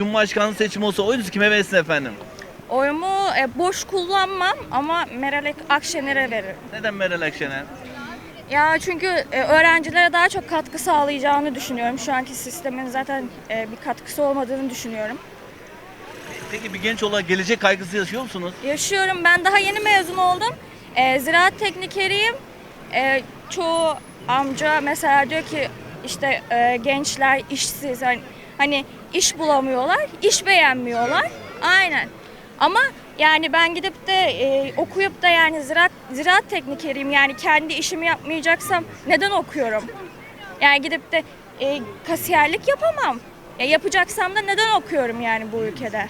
Cumhurbaşkanlığı seçimi olsa oyunuz kime verirsin efendim? Oyumu e, boş kullanmam ama Meral Akşener'e veririm. Neden Meral Akşener? Ya çünkü e, öğrencilere daha çok katkı sağlayacağını düşünüyorum. Şu anki sistemin zaten e, bir katkısı olmadığını düşünüyorum. Peki bir genç olarak gelecek kaygısı yaşıyor musunuz? Yaşıyorum. Ben daha yeni mezun oldum. E, ziraat teknikeriyim. E, çoğu amca mesela diyor ki işte e, gençler işsiz hani, hani iş bulamıyorlar, iş beğenmiyorlar. Aynen. Ama yani ben gidip de e, okuyup da yani ziraat ziraat teknikeriyim yani kendi işimi yapmayacaksam neden okuyorum? Yani gidip de e, kasiyerlik yapamam. Ya yapacaksam da neden okuyorum yani bu ülkede?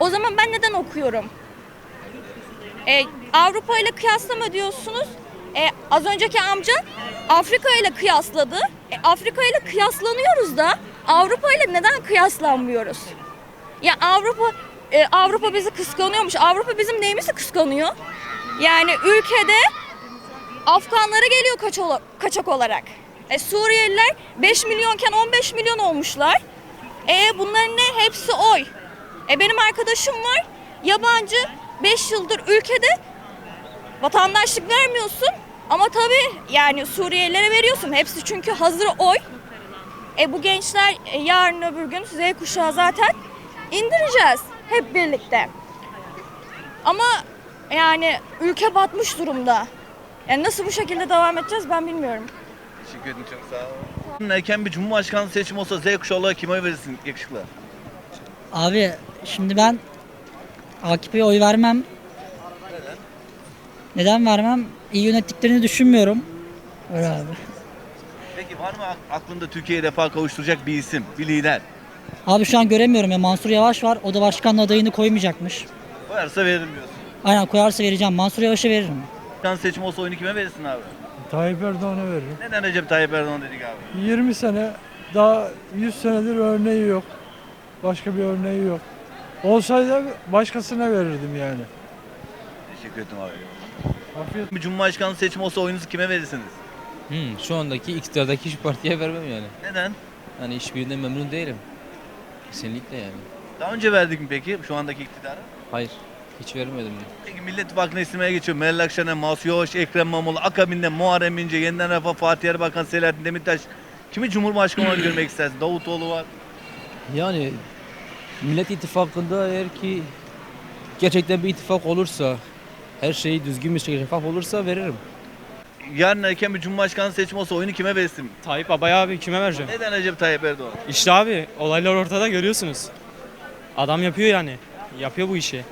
O zaman ben neden okuyorum? E, Avrupa ile kıyaslama diyorsunuz. E, az önceki amca Afrika ile kıyasladı. E, Afrika ile kıyaslanıyoruz da Avrupa ile neden kıyaslanmıyoruz? Ya Avrupa e, Avrupa bizi kıskanıyormuş. Avrupa bizim neyimizi kıskanıyor? Yani ülkede Afganlara geliyor kaç ola- kaçak olarak. E, Suriyeliler 5 milyonken 15 milyon olmuşlar. E bunların ne? Hepsi oy. E benim arkadaşım var. Yabancı 5 yıldır ülkede vatandaşlık vermiyorsun. Ama tabii yani Suriyelilere veriyorsun. Hepsi çünkü hazır oy. E bu gençler e, yarın öbür gün Z kuşağı zaten indireceğiz hep birlikte. Ama yani ülke batmış durumda. Yani nasıl bu şekilde devam edeceğiz ben bilmiyorum. Teşekkür ederim çok sağ olun. Erken bir Cumhurbaşkanlığı seçimi olsa Z kuşağı olarak kime oy verirsin yakışıklı? Abi şimdi ben AKP'ye oy vermem. Neden vermem? İyi yönettiklerini düşünmüyorum. Öyle abi. Peki var mı ak- aklında Türkiye'yi refah kavuşturacak bir isim, bir lider? Abi şu an göremiyorum ya Mansur Yavaş var. O da başkan adayını koymayacakmış. Koyarsa veririm diyorsun. Aynen koyarsa vereceğim. Mansur Yavaş'a veririm. Başkan seçimi olsa oyunu kime verirsin abi? Tayyip Erdoğan'a veririm. Neden Recep Tayyip Erdoğan dedik abi? 20 sene daha 100 senedir örneği yok. Başka bir örneği yok. Olsaydı başkasına verirdim yani. Teşekkür ederim abi. Afiyet Bir Cumhurbaşkanlığı seçimi olsa oyunuzu kime verirsiniz? Hmm, şu andaki iktidardaki hiçbir partiye vermem yani. Neden? Hani hiçbirinden memnun değilim. Kesinlikle yani. Daha önce verdik mi peki şu andaki iktidara? Hayır. Hiç vermedim. Peki Millet İttifakı'na istemeye geçiyor. Meral Akşener, Masu Yavaş, Ekrem İmamoğlu, akabinde Muharrem İnce, Yeniden Refah, Fatih Erbakan, Selahattin Demirtaş. Kimi Cumhurbaşkanı olarak görmek istersin? Davutoğlu var. Yani Millet İttifakı'nda eğer ki gerçekten bir ittifak olursa, her şey düzgün bir şekilde şeffaf olursa veririm. Yarın erken bir Cumhurbaşkanı seçimi olsa oyunu kime verirsin? Tayyip Abay abi kime vereceğim? Neden Recep Tayyip Erdoğan? İşte abi olaylar ortada görüyorsunuz. Adam yapıyor yani. Yapıyor bu işi.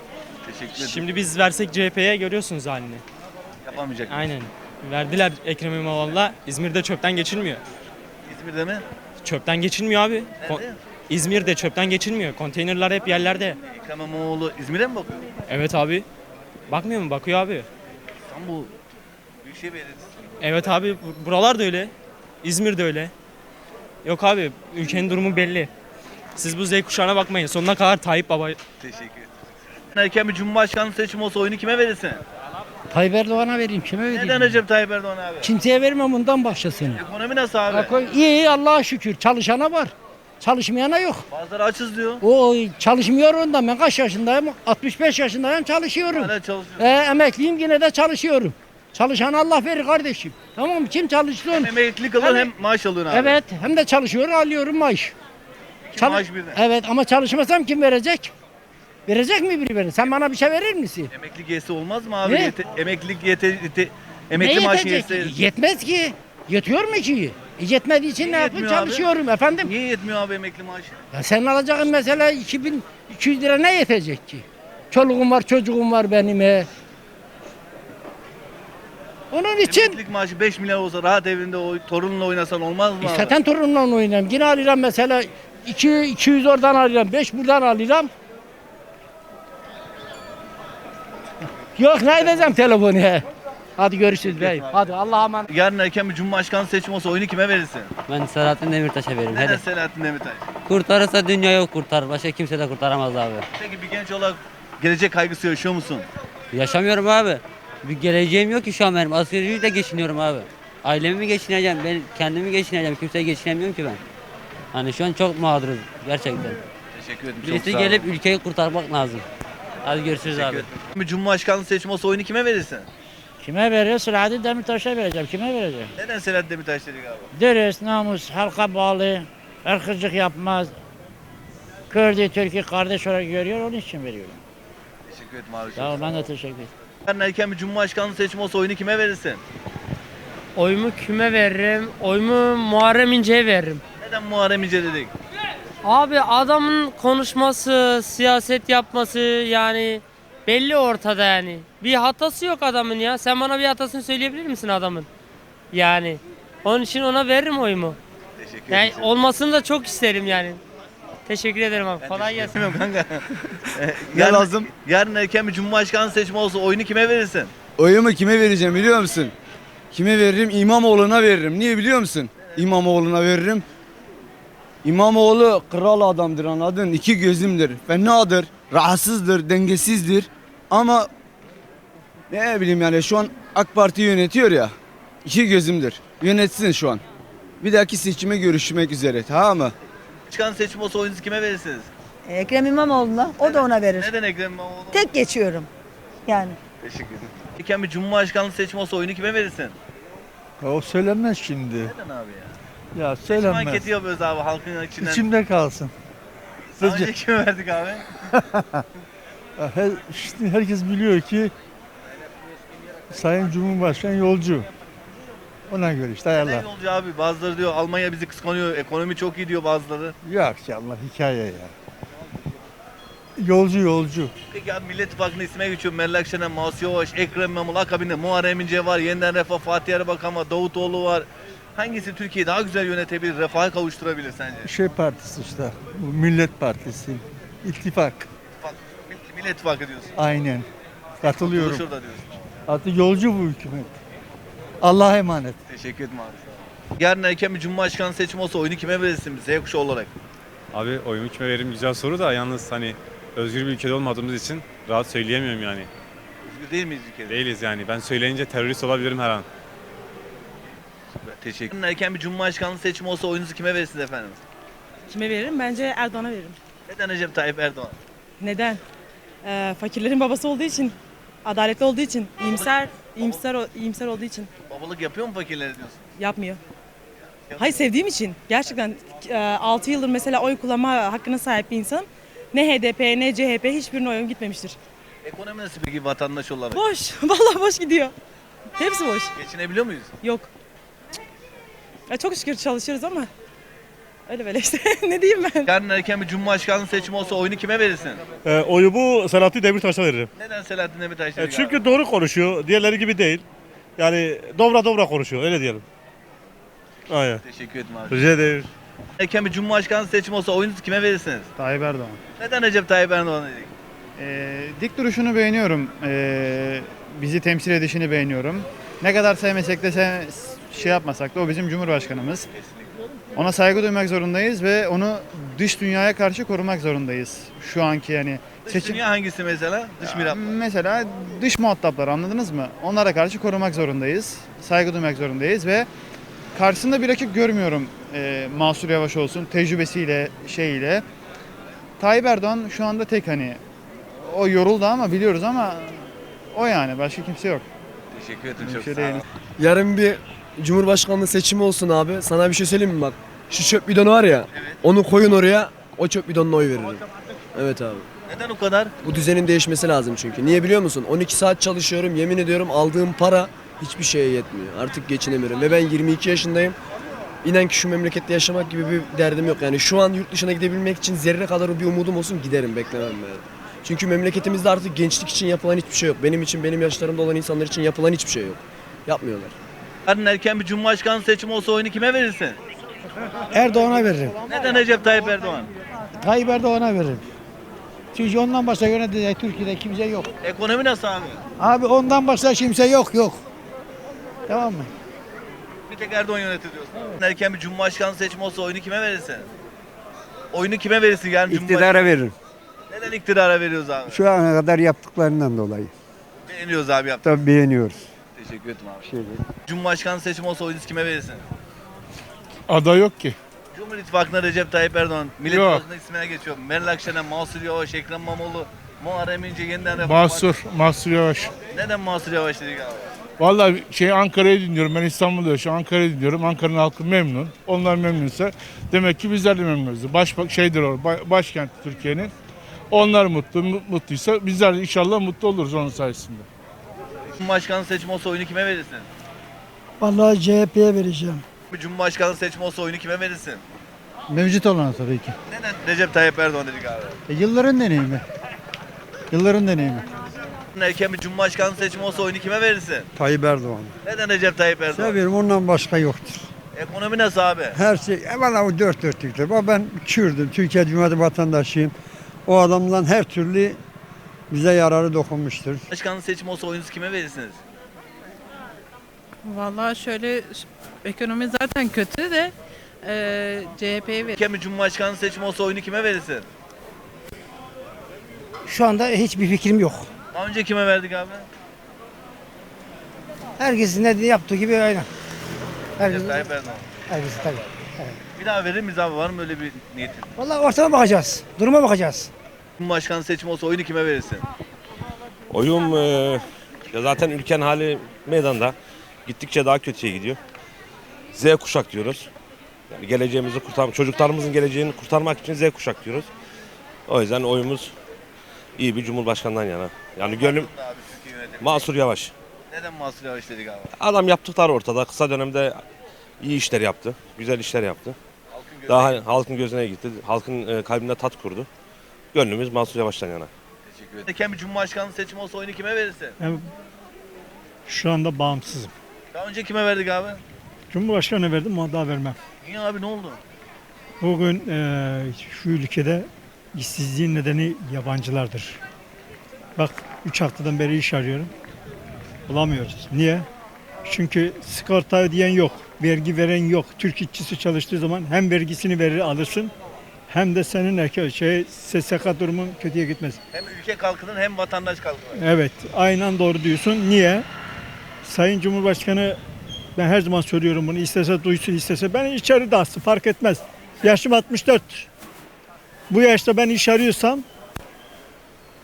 Teşekkür ederim. Şimdi biz versek CHP'ye görüyorsunuz halini. Yapamayacak. Aynen. Verdiler Ekrem İmamoğlu'na. İzmir'de çöpten geçilmiyor. İzmir'de mi? Çöpten geçilmiyor abi. Ko- Nerede? İzmir'de çöpten geçilmiyor. Konteynerler hep yerlerde. Ekrem İmamoğlu İzmir'e mi bakıyor? Evet abi. Bakmıyor mu? Bakıyor abi. İstanbul Büyükşehir Belediyesi. Evet abi bu- buralar da öyle. İzmir de öyle. Yok abi ülkenin durumu belli. Siz bu Z kuşağına bakmayın. Sonuna kadar Tayyip Baba Teşekkür ederim. Erken bir Cumhurbaşkanlığı seçimi olsa oyunu kime verirsin? Tayyip Erdoğan'a vereyim. Kime vereyim? Neden Recep Tayyip Erdoğan abi? Kimseye vermem ondan başlasın. Ekonomi nasıl abi? İyi iyi Allah'a şükür. Çalışana var. Çalışmayana yok. Bazıları açız diyor. O çalışmıyor ondan. Ben kaç yaşındayım? 65 yaşındayım çalışıyorum. Hala çalışıyor. Ee, emekliyim yine de çalışıyorum. Çalışan Allah verir kardeşim. Tamam mı? Kim çalışsın? Hem emeklilik alıyorsun hem maaş alıyorsun abi. Evet. Hem de çalışıyor alıyorum maaş. İki Çalış- maaş birden. Evet ama çalışmasam kim verecek? Verecek mi biri beni? Sen bana bir şey verir misin? Emeklilik yesi olmaz mı abi? Ne? Yete- emeklilik yete, yete- emekli ne maaşı yetecek? yetse. Yetmez ki. Yetiyor mu ki? E, yetmediği için Niye ne yapayım? yetmiyor abi? Çalışıyorum efendim. Niye yetmiyor abi emekli maaşı? Ya sen alacağın mesela 2200 lira ne yetecek ki? Çoluğum var, çocuğum var benim he. Onun için Emeklilik maaşı 5 milyar olsa rahat evinde o torununla oynasan olmaz mı abi? zaten torunla oynayayım. Yine alacağım mesela 2 200 oradan alacağım, 5 buradan alacağım. Yok ne edeceğim telefonu he. Hadi görüşürüz bey. Hadi Allah'a emanet. Yarın erken bir Cumhurbaşkanı seçimi olsa oyunu kime verirsin? Ben Selahattin Demirtaş'a veririm. Neden Hele. Selahattin Demirtaş? Kurtarırsa dünyayı kurtarır. Başka kimse de kurtaramaz abi. Peki bir genç olarak gelecek kaygısı yaşıyor musun? Yaşamıyorum abi. Bir geleceğim yok ki şu an benim. Asgari ücretle geçiniyorum abi. Ailemi mi geçineceğim? Ben kendimi geçineceğim. Kimseyi geçinemiyorum ki ben. Hani şu an çok mağduruz gerçekten. Teşekkür ederim. Çok Birisi olun. gelip ülkeyi kurtarmak lazım. Hadi görüşürüz Teşekkür abi. ederim. Bir Cumhurbaşkanlığı seçimi olsa oyunu kime verirsin? Kime veriyor? Selahattin Demirtaş'a vereceğim. Kime vereceğim? Neden Selahattin Demirtaş dedik abi? Dürüst, namus, halka bağlı, ırkçılık yapmaz. Kürdü, Türk'ü kardeş olarak görüyor, onun için veriyorum. Teşekkür ederim abi. Sağ ol, ben de teşekkür ederim. Yarın erken bir Cumhurbaşkanlığı seçimi olsa oyunu kime verirsin? Oyumu kime veririm? Oyumu Muharrem İnce'ye veririm. Neden Muharrem İnce dedik? Abi adamın konuşması, siyaset yapması yani belli ortada yani. Bir hatası yok adamın ya. Sen bana bir hatasını söyleyebilir misin adamın? Yani. Onun için ona veririm oyumu. Teşekkür Yani olmasını da çok isterim yani. Teşekkür ederim abi. Kolay gelsin. Bilmiyorum kanka. yarın, lazım? Yarın erken bir Cumhurbaşkanlığı seçimi olsa oyunu kime verirsin? Oyumu kime vereceğim biliyor musun? Kime veririm? İmamoğlu'na veririm. Niye biliyor musun? İmamoğlu'na veririm. İmamoğlu kral adamdır anladın? İki gözümdür. Fenadır, rahatsızdır, dengesizdir. Ama ne bileyim yani şu an AK Parti yönetiyor ya. İki gözümdür. Yönetsin şu an. Bir dahaki seçime görüşmek üzere tamam mı? Başkan seçimi olsa oyunuzu kime verirsiniz? Ekrem İmamoğlu'na o da ona verir. Neden Ekrem İmamoğlu? Tek geçiyorum. Yani. Teşekkür ederim. Erken bir Cumhurbaşkanlığı seçimi olsa oyunu kime verirsin? O söylenmez şimdi. Neden abi ya? Ya Seçim anketi yapıyoruz abi halkın içinden. İçimde kalsın. Daha önce kime verdik abi? Her, şimdi herkes biliyor ki Sayın Cumhurbaşkanı yolcu. Ona göre işte Ne ayarlar. yolcu abi? Bazıları diyor Almanya bizi kıskanıyor, ekonomi çok iyi diyor bazıları. Yok canlar hikaye ya. Yolcu yolcu. Peki abi Millet İttifakı'nın isme geçiyor. Meral Akşener, Masu Yavaş, Ekrem İmamoğlu akabinde Muharrem İnce var, Yeniden Refah, Fatih Erbakan var, Davutoğlu var. Hangisi Türkiye'yi daha güzel yönetebilir, refaha kavuşturabilir sence? Şey partisi işte. Bu Millet Partisi. İttifak. İttifak, Millet İttifakı diyorsun. Aynen. Katılıyorum. Şurada diyorsun. Artık yolcu bu hükümet. Allah'a emanet. Teşekkür ederim abi. Yarın erken bir Cumhurbaşkanı seçimi olsa oyunu kime verirsin Z kuşağı olarak? Abi oyumu kime veririm güzel soru da yalnız hani özgür bir ülkede olmadığımız için rahat söyleyemiyorum yani. Özgür değil miyiz ülkede? Değiliz yani. Ben söyleyince terörist olabilirim her an. Teşekkür Yarın erken bir Cumhurbaşkanlığı seçimi olsa oyunuzu kime verirsiniz efendim? Kime veririm? Bence Erdoğan'a veririm. Neden Recep Tayyip Erdoğan? Neden? fakirlerin babası olduğu için, adaletli olduğu için, iyimser, iyimser, iyimser olduğu için Babalık yapıyor mu fakirlere diyorsun? yapmıyor. Hayır sevdiğim için. Gerçekten 6 yıldır mesela oy kullanma hakkına sahip bir insanım. Ne HDP ne CHP hiçbirine oyum gitmemiştir. Ekonomi nasıl peki vatandaş olarak? Boş. Vallahi boş gidiyor. Hepsi boş. Geçinebiliyor muyuz? Yok. Ya çok şükür çalışıyoruz ama öyle böyle işte. ne diyeyim ben? Yarın erken bir Cumhurbaşkanlığı seçimi olsa oyunu kime verirsin? oyumu Selahattin Demirtaş'a veririm. Neden Selahattin Demirtaş dedik abi? çünkü doğru konuşuyor. Diğerleri gibi değil. Yani dobra dobra konuşuyor öyle diyelim. Aynen. Teşekkür ederim abi. Rica ederim. Erken bir Cumhurbaşkanlığı seçimi olsa oyunuzu kime verirsiniz? Tayyip Erdoğan. Neden Recep Tayyip Erdoğan dedik? dik duruşunu beğeniyorum. Ee, bizi temsil edişini beğeniyorum. Ne kadar sevmesek de se- şey yapmasak da o bizim Cumhurbaşkanımız. Ona saygı duymak zorundayız ve onu dış dünyaya karşı korumak zorundayız. Şu anki yani Dış dünya hangisi mesela? Dış miras. Mesela dış muhataplar anladınız mı? Onlara karşı korumak zorundayız. Saygı duymak zorundayız ve karşısında bir rakip görmüyorum. Ee, Mansur Yavaş olsun tecrübesiyle şeyiyle. Tayyip Erdoğan şu anda tek hani o yoruldu ama biliyoruz ama o yani başka kimse yok. Teşekkür ederim çok şey sağ ol. değil. Yarın bir Cumhurbaşkanlığı seçimi olsun abi. Sana bir şey söyleyeyim mi bak? Şu çöp bidonu var ya. Onu koyun oraya. O çöp bidonuna oy veririm. Evet abi. Neden o kadar? Bu düzenin değişmesi lazım çünkü. Niye biliyor musun? 12 saat çalışıyorum. Yemin ediyorum aldığım para hiçbir şeye yetmiyor. Artık geçinemiyorum. Ve ben 22 yaşındayım. İnan ki şu memlekette yaşamak gibi bir derdim yok. Yani şu an yurt dışına gidebilmek için zerre kadar bir umudum olsun giderim beklemem yani. Çünkü memleketimizde artık gençlik için yapılan hiçbir şey yok. Benim için, benim yaşlarımda olan insanlar için yapılan hiçbir şey yok. Yapmıyorlar. Yarın erken bir Cumhurbaşkanlığı seçimi olsa oyunu kime verirsin? Erdoğan'a veririm. Neden Recep Tayyip Erdoğan? Tayyip Erdoğan'a veririm. Çünkü ondan başka yönetecek Türkiye'de kimse yok. Ekonomi nasıl abi? Abi ondan başka kimse yok yok. Tamam mı? Bir tek Erdoğan yönetir diyorsun. Erken bir Cumhurbaşkanlığı seçimi olsa oyunu kime verirsin? Oyunu kime verirsin yarın Cumhurbaşkanı? veririm. Neden iktidara veriyoruz abi? Şu ana kadar yaptıklarından dolayı. Beğeniyoruz abi yaptık. Tabii beğeniyoruz. Teşekkür ederim abi. Cumhurbaşkanlığı seçimi olsa oyunuzu kime verirsin? Aday yok ki. Cumhur İttifakı'na Recep Tayyip Erdoğan, Millet Yok. İttifakı'na ismine geçiyor. Meral Akşener, Mansur Yavaş, Ekrem İmamoğlu, Muharrem İnce yeniden Refah Mahsur, Mahsur Yavaş. Neden Mansur Yavaş dedik abi? Vallahi şey Ankara'yı dinliyorum. Ben İstanbul'da yaşıyorum. Ankara'yı dinliyorum. Ankara'nın halkı memnun. Onlar memnunsa demek ki bizler de memnunuz. Baş, şeydir o, ba- başkent Türkiye'nin. Onlar mutlu, mu- mutluysa bizler de inşallah mutlu oluruz onun sayesinde. Cumhurbaşkanı seçimi olsa oyunu kime verirsin? Vallahi CHP'ye vereceğim. Cumhurbaşkanı seçimi olsa oyunu kime verirsin? Mevcut olan tabii ki. Neden Recep Tayyip Erdoğan dedik abi? E, yılların deneyimi. Yılların deneyimi. Erken bir Cumhurbaşkanı seçimi olsa oyunu kime verirsin? Tayyip Erdoğan. Neden Recep Tayyip Erdoğan? Seviyorum ondan başka yoktur. Ekonomi nasıl abi? Her şey evvela o dört dörtlüktür. Ama ben Kürdüm. Türkiye Cumhuriyeti vatandaşıyım. O adamdan her türlü bize yararı dokunmuştur. Başkanlık seçimi olsa oyunuzu kime verirsiniz? Vallahi şöyle ekonomi zaten kötü de e, CHP'ye ver. Bir Cumhurbaşkanı seçimi olsa oyunu kime verirsin? Şu anda hiçbir fikrim yok. Daha önce kime verdik abi? Herkesin ne yaptığı gibi aynen. Recep Tayyip Erdoğan. herkes tabii. Bir daha verir miyiz abi? Var mı öyle bir niyetin? Vallahi ortama bakacağız. Duruma bakacağız. Cumhurbaşkanı seçimi olsa oyunu kime verirsin? Oyum ya zaten ülkenin hali meydanda. Gittikçe daha kötüye gidiyor. Z kuşak diyoruz. Yani geleceğimizi kurtar, çocuklarımızın geleceğini kurtarmak için Z kuşak diyoruz. O yüzden oyumuz iyi bir cumhurbaşkanından yana. Yani gönlüm Abi Türkiye yönetimi. Mansur Yavaş. Neden Mansur Yavaş dedik abi? Adam yaptıkları ortada. Kısa dönemde iyi işler yaptı. Güzel işler yaptı. Halkın gözüne Daha halkın gözüne gitti. Halkın e, kalbinde tat kurdu. Gönlümüz Mansur Yavaş'tan yana. teşekkür ederim. Erken bir Cumhurbaşkanı seçimi olsa oyunu kime verirsin? Şu anda bağımsızım. Daha önce kime verdik abi? Cumhurbaşkanı verdim ama daha vermem. Niye abi ne oldu? Bugün eee, şu ülkede işsizliğin nedeni yabancılardır. Bak 3 haftadan beri iş arıyorum. Bulamıyoruz. Niye? Çünkü sigorta ödeyen yok. Vergi veren yok. Türk işçisi çalıştığı zaman hem vergisini verir alırsın hem de senin şey SSK durumun kötüye gitmez. Hem ülke kalkınır hem vatandaş kalkınır. Evet, aynen doğru diyorsun. Niye? Sayın Cumhurbaşkanı ben her zaman söylüyorum bunu. istese duysun, istese ben içeri de alsın fark etmez. Yaşım 64. Bu yaşta ben iş arıyorsam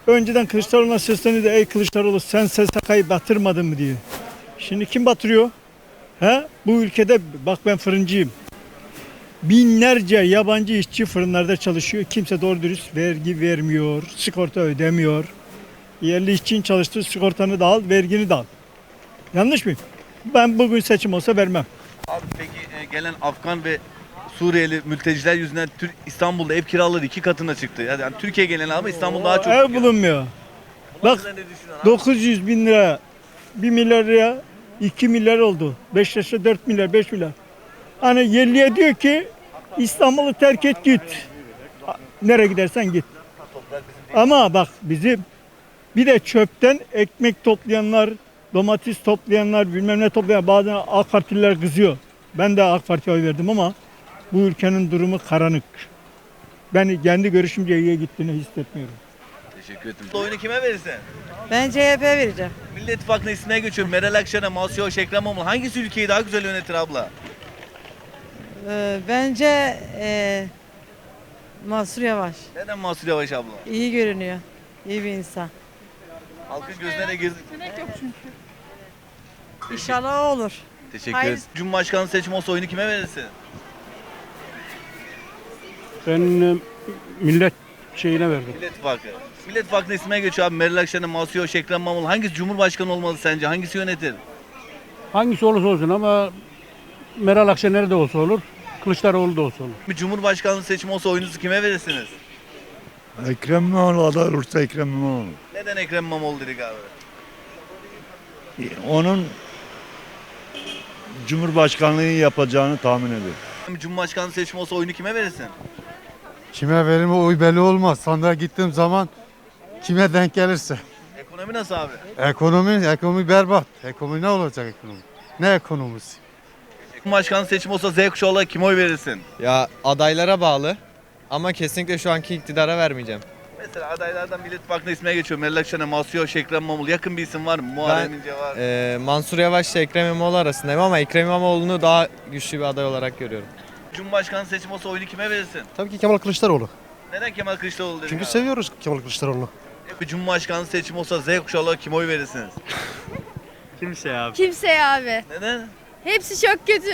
önceden Kılıçdaroğlu'na seslenirdi. Ey Kılıçdaroğlu sen SSK'yı batırmadın mı diye. Şimdi kim batırıyor? He? Bu ülkede bak ben fırıncıyım. Binlerce yabancı işçi fırınlarda çalışıyor. Kimse doğru dürüst vergi vermiyor, sigorta ödemiyor. Yerli işçinin çalıştığı sigortanı da al, vergini de al. Yanlış mıyım? Ben bugün seçim olsa vermem. Abi peki e, gelen Afgan ve Suriyeli mülteciler yüzünden Tür- İstanbul'da ev kiraları iki katına çıktı. Yani, yani Türkiye geneli ama İstanbul daha çok. Ev bulunmuyor. Bunun bak, hakkında ne düşünüyorsun abi? 900 bin lira, 1 milyar liraya 2 milyar oldu. 5 yaşa 4 milyar, 5 milyar. Hani yerliye diyor ki İstanbul'u terk et git. Nereye gidersen git. Ama bak bizim bir de çöpten ekmek toplayanlar, domates toplayanlar, bilmem ne toplayan bazen AK Partililer kızıyor. Ben de AK Parti'ye oy verdim ama bu ülkenin durumu karanlık. Ben kendi görüşümce iyiye gittiğini hissetmiyorum. Teşekkür ederim. Oyunu kime verirsin? Ben CHP vereceğim. Millet İttifakı'na ismine geçiyor. Meral Akşener, Mansur Yavaş, Ekrem İmamoğlu. Hangisi ülkeyi daha güzel yönetir abla? bence e, Mansur Yavaş Neden Mansur Yavaş abla? iyi görünüyor. İyi bir insan. Halkın gözüne de girdi. İnşallah o olur. Teşekkür Hayır. ederim. Cumhurbaşkanı seçimi olsa oyunu kime verirsin? Ben e, millet şeyine verdim. Millet İttifakı. Millet İttifakı'na ismine geçiyor abi. Meral Akşener, Mansur Yavaş, Ekrem İmamoğlu. Hangisi Cumhurbaşkanı olmalı sence? Hangisi yönetir? Hangisi olursa olsun ama Meral Akşener de olsa olur, Kılıçdaroğlu da olsa olur. Bir Cumhurbaşkanlığı seçimi olsa oyunuzu kime verirsiniz? Ekrem İmamoğlu aday olursa Ekrem İmamoğlu. Neden Ekrem İmamoğlu dedik abi? Onun Cumhurbaşkanlığı yapacağını tahmin ediyorum. Bir Cumhurbaşkanlığı seçimi olsa oyunu kime verirsin? Kime verim oy belli olmaz. Sandığa gittiğim zaman kime denk gelirse. Ekonomi nasıl abi? Ekonomi, ekonomi berbat. Ekonomi ne olacak ekonomi? Ne ekonomisi? Cumhurbaşkanlığı seçimi olsa Z kuşağı olarak kime oy verirsin? Ya adaylara bağlı ama kesinlikle şu anki iktidara vermeyeceğim. Mesela adaylardan Millet İttifakı'na ismine geçiyor. Meral Akşener, Mansur Yavaş, Ekrem İmamoğlu. Yakın bir isim var mı? Muharrem İnce var. Ee, Mansur Yavaş ile Ekrem İmamoğlu arasındayım ama Ekrem İmamoğlu'nu daha güçlü bir aday olarak görüyorum. Cumhurbaşkanı seçimi olsa oyunu kime verirsin? Tabii ki Kemal Kılıçdaroğlu. Neden Kemal Kılıçdaroğlu dedin Çünkü abi? seviyoruz Kemal Kılıçdaroğlu'nu. Bir Cumhurbaşkanı seçimi olsa Z kuşağı olarak kime oy verirsiniz? Kimse abi. Kimseye abi. Neden? Hepsi çok kötü.